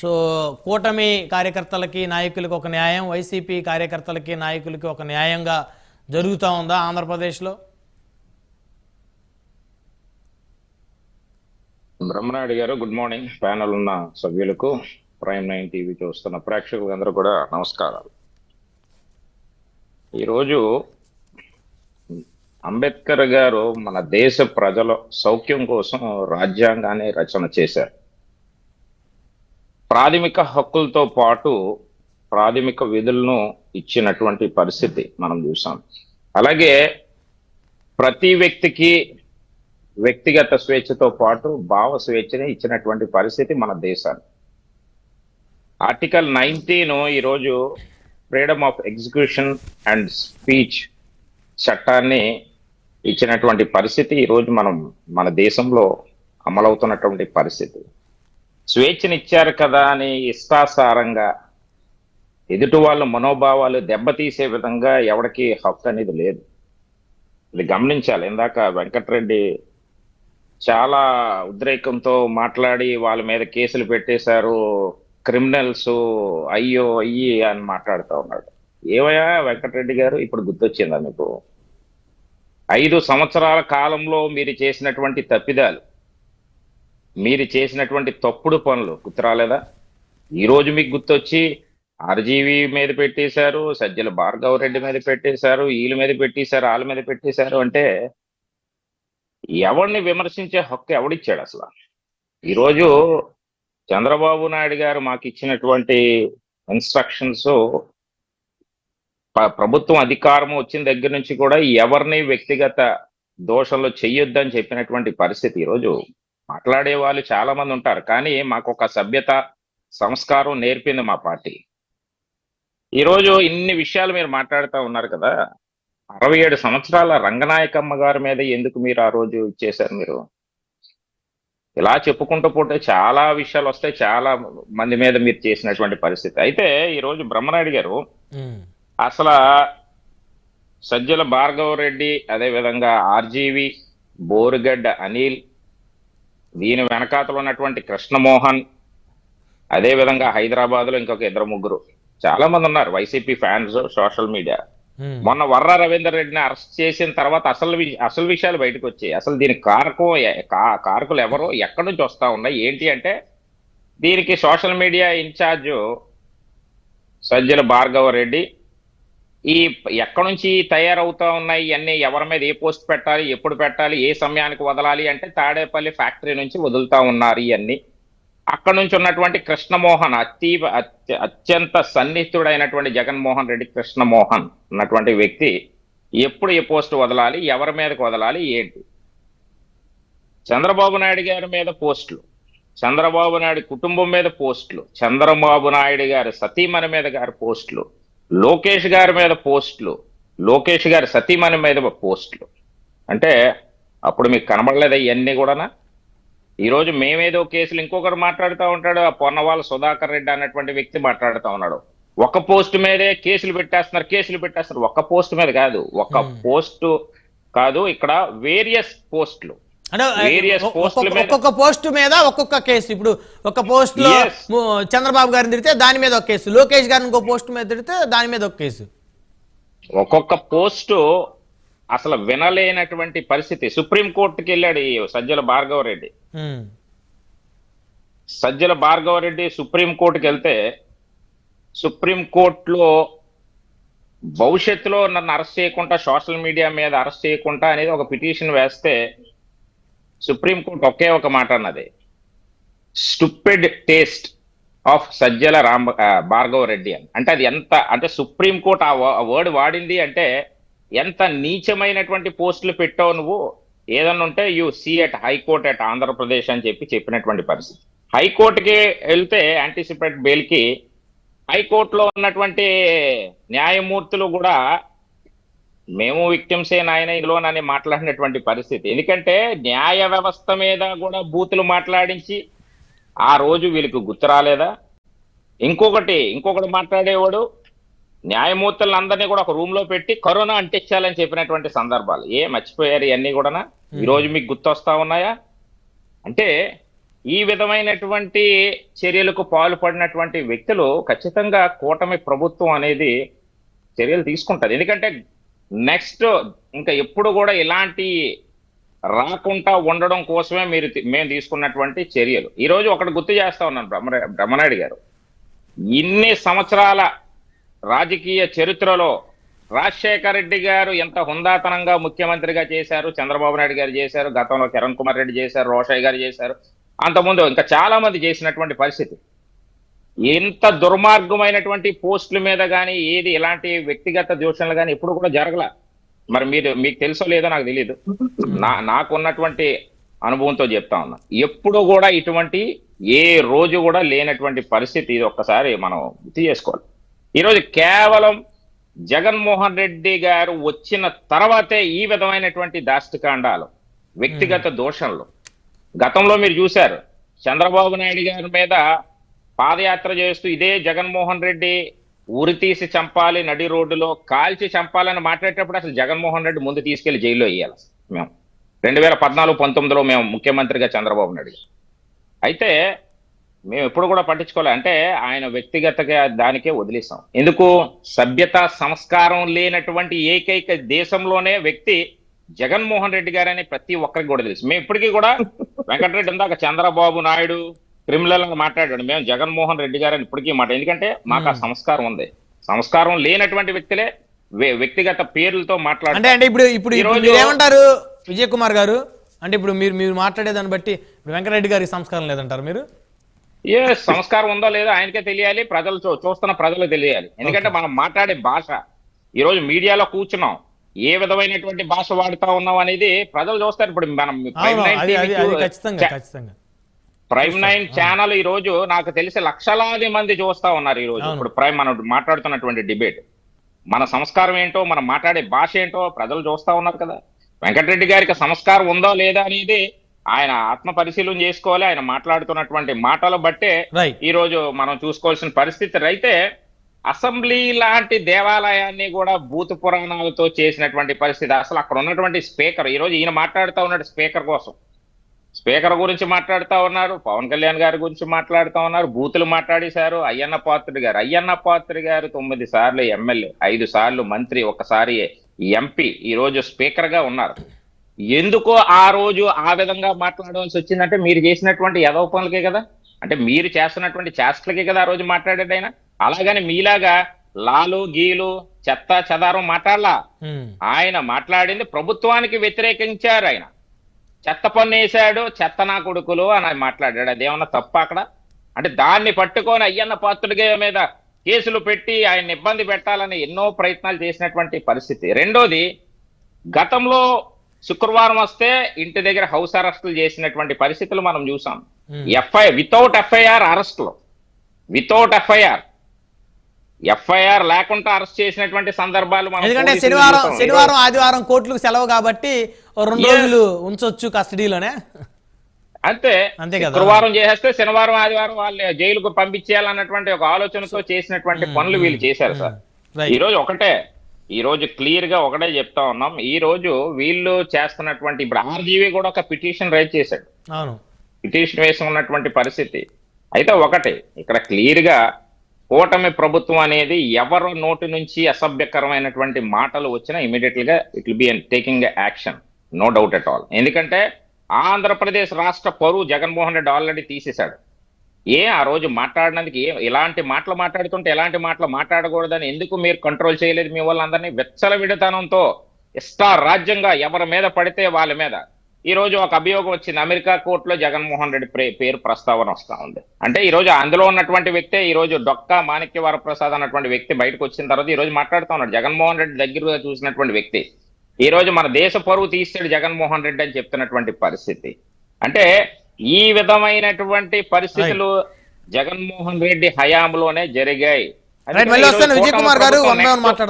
So కూటమి కార్యకర్తలకి నాయకులకి ఒక న్యాయం వైసీపీ కార్యకర్తలకి నాయకులకి ఒక న్యాయంగా జరుగుతూ ఉందా ఆంధ్రప్రదేశ్లో? బ్రహ్మనాయుడు గారు గుడ్ మార్నింగ్. ప్యానల్ ఉన్న సభ్యులకు ప్రైమ్ నైన్ టీవీ చూస్తున్న ప్రేక్షకులందరూ కూడా నమస్కారాలు. ఈరోజు అంబేద్కర్ గారు మన దేశ ప్రజల సౌఖ్యం కోసం రాజ్యాంగాన్ని రచన చేశారు. ప్రాథమిక హక్కులతో పాటు ప్రాథమిక విధులను ఇచ్చినటువంటి పరిస్థితి మనం చూసాం. అలాగే ప్రతి వ్యక్తికి వ్యక్తిగత స్వేచ్ఛతో పాటు భావ స్వేచ్ఛని ఇచ్చినటువంటి పరిస్థితి మన దేశాన్ని. ఆర్టికల్ నైన్టీన్ ఈరోజు freedom of execution and speech చట్టాన్ని ఇచ్చినటువంటి పరిస్థితి ఈరోజు మనం మన దేశంలో అమలవుతున్నటువంటి పరిస్థితి. స్వేచ్ఛనిచ్చారు కదా అని ఇష్టాసారంగా ఎదుటి వాళ్ళ మనోభావాలు దెబ్బతీసే విధంగా ఎవరికి హక్కు అనేది లేదు. ఇది గమనించాలి. ఇందాక వెంకటరెడ్డి చాలా ఉద్రేకంతో మాట్లాడి వాళ్ళ మీద కేసులు పెట్టేశారు. క్రిమినల్స్ అయ్యో అయ్యి అని మాట్లాడుతూ ఉన్నాడు. ఏవయ్యా వెంకటరెడ్డి గారు? ఇప్పుడు గుర్తొచ్చిందా మీకు? ఐదు సంవత్సరాల కాలంలో మీరు చేసినటువంటి తప్పిదాలు మీరు చేసినటువంటి తప్పుడు పనులు గుర్తురాలేదా ఈ రోజు మీకు గుర్తొచ్చి ఆర్జీవి మీద పెట్టేశారు సజ్జల భార్గవ రెడ్డి మీద పెట్టేశారు వీళ్ళ మీద పెట్టేశారు వాళ్ళ మీద పెట్టేశారు అంటే ఎవరిని విమర్శించే హక్కు ఎవడిచ్చాడు అసలు? ఈరోజు చంద్రబాబు నాయుడు గారు మాకు ఇచ్చినటువంటి ఇన్స్ట్రక్షన్స్ ప్రభుత్వం అధికారం వచ్చిన దగ్గర నుంచి కూడా ఎవరిని వ్యక్తిగత దోషంలో చెయ్యొద్దని చెప్పినటువంటి పరిస్థితి ఈరోజు మాట్లాడే వాళ్ళు చాలా మంది ఉంటారు కానీ మాకు ఒక సభ్యత సంస్కారం నేర్పింది మా పార్టీ. ఈరోజు ఇన్ని విషయాలు మీరు మాట్లాడుతూ ఉన్నారు కదా అరవై ఏడు సంవత్సరాల రంగనాయకమ్మ గారి మీద ఎందుకు మీరు ఆ రోజు ఇచ్చేశారు మీరు? ఇలా చెప్పుకుంటూ పోతే చాలా విషయాలు వస్తాయి చాలా మంది మీద మీరు చేసినటువంటి పరిస్థితి. అయితే ఈరోజు బ్రహ్మనాయుడు గారు అసలు సజ్జల భార్గవ రెడ్డి అదే విధంగా ఆర్జీవి బోరుగడ్డ అనిల్ దీని వెనకాతలో ఉన్నటువంటి కృష్ణమోహన్ అదే విధంగా హైదరాబాద్లో ఇంకొక ఇద్దరు ముగ్గురు. చాలా మంది ఉన్నారు వైసీపీ ఫ్యాన్స్ సోషల్ మీడియా. మొన్న వర్ర రవీందర్ రెడ్డిని అరెస్ట్ చేసిన తర్వాత అసలు అసలు విషయాలు బయటకు వచ్చాయి. అసలు దీనికి కారకం కారకులు ఎవరు ఎక్కడి నుంచి వస్తా ఉన్నాయి? ఏంటి అంటే దీనికి social media incharge Sajjala Bhargava Reddy ఈ ఎక్కడి నుంచి తయారవుతా ఉన్నాయి ఇవన్నీ ఎవరి మీద ఏ పోస్ట్ పెట్టాలి ఎప్పుడు పెట్టాలి ఏ సమయానికి వదలాలి అంటే తాడేపల్లి ఫ్యాక్టరీ నుంచి వదులుతా ఉన్నారు ఇవన్నీ. అక్కడ నుంచి ఉన్నటువంటి కృష్ణమోహన్ అతి అత్య- అత్యంత సన్నిహితుడైనటువంటి జగన్మోహన్ రెడ్డి కృష్ణమోహన్ ఉన్నటువంటి వ్యక్తి ఎప్పుడు ఏ పోస్ట్ వదలాలి ఎవరి మీదకి వదలాలి ఏంటి? చంద్రబాబు నాయుడు గారి మీద పోస్టులు చంద్రబాబు నాయుడు కుటుంబం మీద పోస్టులు చంద్రబాబు నాయుడు గారి సతీమణి మీద గారి పోస్టులు లోకేష్ గారి మీద పోస్టులు లోకేష్ గారి సతీమణి మీద పోస్టులు. అంటే అప్పుడు మీకు కనబడలేదా ఇవన్నీ కూడానా? ఈ రోజు మేమేదో కేసులు ఇంకొకరు మాట్లాడుతూ ఉంటాడు ఆ పొన్నవాళ్ళ సుధాకర్ రెడ్డి అన్నటువంటి వ్యక్తి మాట్లాడుతూ ఉన్నాడు. ఒక పోస్ట్ మీదే కేసులు పెట్టేస్తున్నారు కేసులు పెట్టేస్తున్నారు. ఒక పోస్ట్ మీద కాదు ఒక. పోస్ట్ కాదు ఇక్కడ వేరియస్ పోస్టులు. అంటే ఒక్కొక్క- పోస్ట్ మీద ఒక్కొక్క కేసు. ఇప్పుడు ఒక పోస్ట్లో చంద్రబాబు గారిని తిడితే దాని మీద ఒక కేసు. లోకేష్ గారిని ఇంకో పోస్ట్ మీద తిడితే దాని మీద ఒక కేసు. ఒక్కొక్క పోస్టు అసలు వినలేనటువంటి పరిస్థితి. సుప్రీం కోర్టుకి వెళ్ళాడు ఈ సజ్జల భార్గవ రెడ్డి. సజ్జల భార్గవ రెడ్డి సుప్రీం కోర్టుకి వెళ్తే సుప్రీం కోర్టులో భవిష్యత్తులో నన్ను అరెస్ట్ చేయకుండా సోషల్ మీడియా మీద అరెస్ట్ చేయకుండా అనేది ఒక పిటిషన్ వేస్తే సుప్రీంకోర్టు ఒకే ఒక మాట అన్నది. Stupid taste of Sajjala Ram Bhargava Reddy అని. అంటే అది ఎంత అంటే సుప్రీంకోర్టు ఆ వర్డ్ వాడింది అంటే ఎంత నీచమైనటువంటి పోస్టులు పెట్టావు నువ్వు ఏదన్నా ఉంటే you see at high court at Andhra Pradesh అని చెప్పి చెప్పినటువంటి పరిస్థితి. హైకోర్టుకి వెళ్తే యాంటిసిపేట్ బెయిల్కి హైకోర్టులో ఉన్నటువంటి న్యాయమూర్తులు కూడా మేము విక్టిమ్సే నాయన ఇందులోనని మాట్లాడినటువంటి పరిస్థితి. ఎందుకంటే న్యాయ వ్యవస్థ మీద కూడా బూతులు మాట్లాడించి ఆ రోజు వీళ్ళకి గుర్తు రాలేదా? ఇంకొకటి ఇంకొకటి మాట్లాడేవాడు న్యాయమూర్తులందరినీ కూడా ఒక రూమ్లో పెట్టి కరోనా అంటించాలని చెప్పినటువంటి సందర్భాలు. ఏ మర్చిపోయారు ఇవన్నీ కూడా ఈ రోజు మీకు గుర్తొస్తా ఉన్నాయా? అంటే ఈ విధమైనటువంటి చర్యలకు పాల్పడినటువంటి వ్యక్తులు ఖచ్చితంగా కూటమి ప్రభుత్వం అనేది చర్యలు తీసుకుంటది. ఎందుకంటే నెక్స్ట్ ఇంకా ఎప్పుడు కూడా ఇలాంటి రాకుండా ఉండడం కోసమే మీరు మేము తీసుకున్నటువంటి చర్యలు. ఈరోజు ఒకటి గుర్తు చేస్తా ఉన్నాను బ్రహ్మ బ్రహ్మనాయుడు గారు. ఇన్ని సంవత్సరాల రాజకీయ చరిత్రలో రాజశేఖర రెడ్డి గారు ఎంత హుందాతనంగా ముఖ్యమంత్రిగా చేశారు చంద్రబాబు నాయుడు గారు చేశారు గతంలో కిరణ్ కుమార్ రెడ్డి చేశారు రోషయ్య గారు చేశారు అంతకుముందు ఇంకా చాలా మంది చేసినటువంటి పరిస్థితి. ఎంత దుర్మార్గమైనటువంటి పోస్టుల మీద కానీ ఏది ఎలాంటి వ్యక్తిగత దూషణలు కానీ ఎప్పుడు కూడా జరగల. మరి మీరు మీకు తెలుసో లేదో నాకు తెలియదు నా నాకున్నటువంటి అనుభవంతో చెప్తా ఉన్నా. ఎప్పుడు కూడా ఇటువంటి ఏ రోజు కూడా లేనటువంటి పరిస్థితి ఇది ఒక్కసారి మనం గుర్తు చేసుకోవాలి. ఈరోజు కేవలం జగన్మోహన్ రెడ్డి గారు వచ్చిన తర్వాతే ఈ విధమైనటువంటి దాష్టికాండాలు వ్యక్తిగత దోషణలు. గతంలో మీరు చూశారు చంద్రబాబు నాయుడు గారి మీద పాదయాత్ర చేస్తూ ఇదే జగన్మోహన్ రెడ్డి ఉరి తీసి చంపాలి నడి రోడ్డులో కాల్చి చంపాలని మాట్లాడేటప్పుడు అసలు జగన్మోహన్ రెడ్డి ముందు తీసుకెళ్ళి జైల్లో వేయాలి మేము. రెండు వేల పద్నాలుగు పంతొమ్మిదిలో మేము ముఖ్యమంత్రిగా చంద్రబాబు నాయుడు అయితే మేము ఎప్పుడు కూడా పట్టించుకోవాలి అంటే ఆయన వ్యక్తిగతగా దానికే వదిలేసాం. ఎందుకు? సభ్యత సంస్కారం లేనటువంటి ఏకైక దేశంలోనే వ్యక్తి జగన్మోహన్ రెడ్డి గారని ప్రతి ఒక్కరికి కూడా తెలుసు. మేము ఇప్పటికీ కూడా వెంకటరెడ్డి ఇందాక చంద్రబాబు నాయుడు క్రిమినల్ అని మాట్లాడాడు. మేము జగన్మోహన్ రెడ్డి గారని ఇప్పటికీ మాట ఎందుకంటే మాకు ఆ సంస్కారం ఉంది. సంస్కారం లేనటువంటి వ్యక్తులే వ్య- వ్యక్తిగత పేర్లతో అంటే మాట్లాడారు అంటే ఇప్పుడు ఇప్పుడు ఈరోజు- ఏమంటారు విజయ్ కుమార్ గారు? అంటే ఇప్పుడు మీరు మీరు మాట్లాడే దాన్ని బట్టి వెంకటరెడ్డి గారికి సంస్కారం లేదంటారు మీరు? ఏ సంస్కారం ఉందో లేదో ఆయనకే తెలియాలి. ప్రజలు చూస్తున్న ప్రజలకు తెలియాలి. ఎందుకంటే మనం మాట్లాడే భాష. ఈ రోజు మీడియాలో కూర్చున్నాం. ఏ విధమైనటువంటి భాష వాడుతా ఉన్నాం అనేది ప్రజలు చూస్తారు. ఇప్పుడు మనం ప్రైమ్ నైన్ ఛానల్ ఈ రోజు నాకు తెలిసి లక్షలాది మంది చూస్తా ఉన్నారు ఈ రోజు. ఇప్పుడు ప్రైమ్ మనం మాట్లాడుతున్నటువంటి డిబేట్ మన సంస్కారం ఏంటో మనం మాట్లాడే భాష ఏంటో ప్రజలు చూస్తా ఉన్నారు కదా. వెంకటరెడ్డి గారికి సంస్కారం ఉందో లేదా అనేది ఆయన ఆత్మ పరిశీలన చేసుకోవాలి. ఆయన మాట్లాడుతున్నటువంటి మాటలు బట్టే ఈ రోజు మనం చూసుకోవాల్సిన పరిస్థితి. అయితే అసెంబ్లీ లాంటి దేవాలయాన్ని కూడా భూత పురాణాలతో చేసినటువంటి పరిస్థితి. అసలు అక్కడ ఉన్నటువంటి స్పీకర్ ఈ రోజు ఈయన మాట్లాడుతూ ఉన్నాడు స్పీకర్ కోసం. స్పీకర్ గురించి మాట్లాడుతూ ఉన్నారు పవన్ కళ్యాణ్ గారి గురించి మాట్లాడుతూ ఉన్నారు బూతులు మాట్లాడేశారు అయ్యన్న పాత్రుడు గారు. అయ్యన్న పాత్రుడు గారు తొమ్మిది సార్లు ఎమ్మెల్యే ఐదు సార్లు మంత్రి ఒకసారి ఎంపీ ఈ రోజు స్పీకర్గా ఉన్నారు. ఎందుకో ఆ రోజు ఆ విధంగా మాట్లాడవలసి వచ్చిందంటే మీరు చేసినటువంటి యదవ పనులకే కదా? అంటే మీరు చేస్తున్నటువంటి చేష్టలకే కదా ఆ రోజు మాట్లాడేది ఆయన. అలాగని మీలాగా లాలు గీలు చెత్త చెదారం మాట్లాడలా. ఆయన మాట్లాడింది ప్రభుత్వానికి వ్యతిరేకించారు ఆయన. చెత్త పన్ను వేశాడు చెత్త నా కొడుకులు అని ఆయన మాట్లాడాడు. అదేమన్నా తప్ప అక్కడ? అంటే దాన్ని పట్టుకొని అయ్యన్న పాత్రుడిగా మీద కేసులు పెట్టి ఆయన ఇబ్బంది పెట్టాలని ఎన్నో ప్రయత్నాలు చేసినటువంటి పరిస్థితి. రెండోది గతంలో శుక్రవారం వస్తే ఇంటి దగ్గర హౌస్ అరెస్టులు చేసినటువంటి పరిస్థితులు మనం చూసాం. FI without FIR arrests. Without FIR. FIR లేకుండా అరెస్ట్ చేసినటువంటి సందర్భాలు ఎందుకంటే శనివారం. శనివారం ఆదివారం కోర్టులకు సెలవు కాబట్టి రెండు. రోజులు ఉంచొచ్చు కస్టడీలోనే. అంతే. శుక్రవారం చేసేస్తే శనివారం ఆదివారం వాళ్ళు జైలుకు పంపించేయాలన్నటువంటి ఒక ఆలోచనతో చేసినటువంటి పనులు వీళ్ళు చేశారు సార్. ఈ రోజు ఒకటే. ఈ రోజు క్లియర్గా ఒకటే చెప్తా ఉన్నాం. ఈ రోజు వీళ్ళు చేస్తున్నటువంటి ఇప్పుడు ఆర్జీవీ కూడా ఒక పిటిషన్ రైజ్ చేశాడు. పిటిషన్ వేసి ఉన్నటువంటి పరిస్థితి. అయితే ఒకటి. ఇక్కడ క్లియర్గా కూటమి ప్రభుత్వం అనేది ఎవరు నోటి నుంచి అసభ్యకరమైనటువంటి మాటలు వచ్చినా ఇమీడియట్గా it will be taking action no doubt at all ఎందుకంటే ఆంధ్రప్రదేశ్ రాష్ట్ర పరువు జగన్మోహన్ రెడ్డి ఆల్రెడీ తీసేశాడు. ఏ ఆ రోజు మాట్లాడినందుకు ఏ ఎలాంటి మాటలు మాట్లాడుతుంటే ఎలాంటి మాటలు మాట్లాడకూడదని ఎందుకు మీరు కంట్రోల్ చేయలేదు మీ వాళ్ళందరినీ? వెచ్చల విడతనంతో ఇష్ట రాజ్యంగా ఎవరి మీద పడితే వాళ్ళ మీద. ఈ రోజు ఒక అభియోగం వచ్చింది. అమెరికా కోర్టులో జగన్మోహన్ రెడ్డి ప్రే- పేరు ప్రస్తావన వస్తా ఉంది. అంటే ఈ రోజు అందులో ఉన్నటువంటి వ్యక్తే ఈ రోజు డొక్కా మాణిక్య వరప్రసాద్ అన్నటువంటి వ్యక్తి బయటకు వచ్చిన తర్వాత ఈ రోజు మాట్లాడుతా ఉన్నాడు. జగన్మోహన్ రెడ్డి దగ్గరగా చూసినటువంటి వ్యక్తి. ఈ రోజు మన దేశ పరువు తీసాడు జగన్మోహన్ రెడ్డి అని చెప్తున్నటువంటి పరిస్థితి. అంటే ఈ విధమైనటువంటి పరిస్థితులు జగన్మోహన్ రెడ్డి హయాంలోనే జరిగాయి. విజయ్ కుమార్ గారు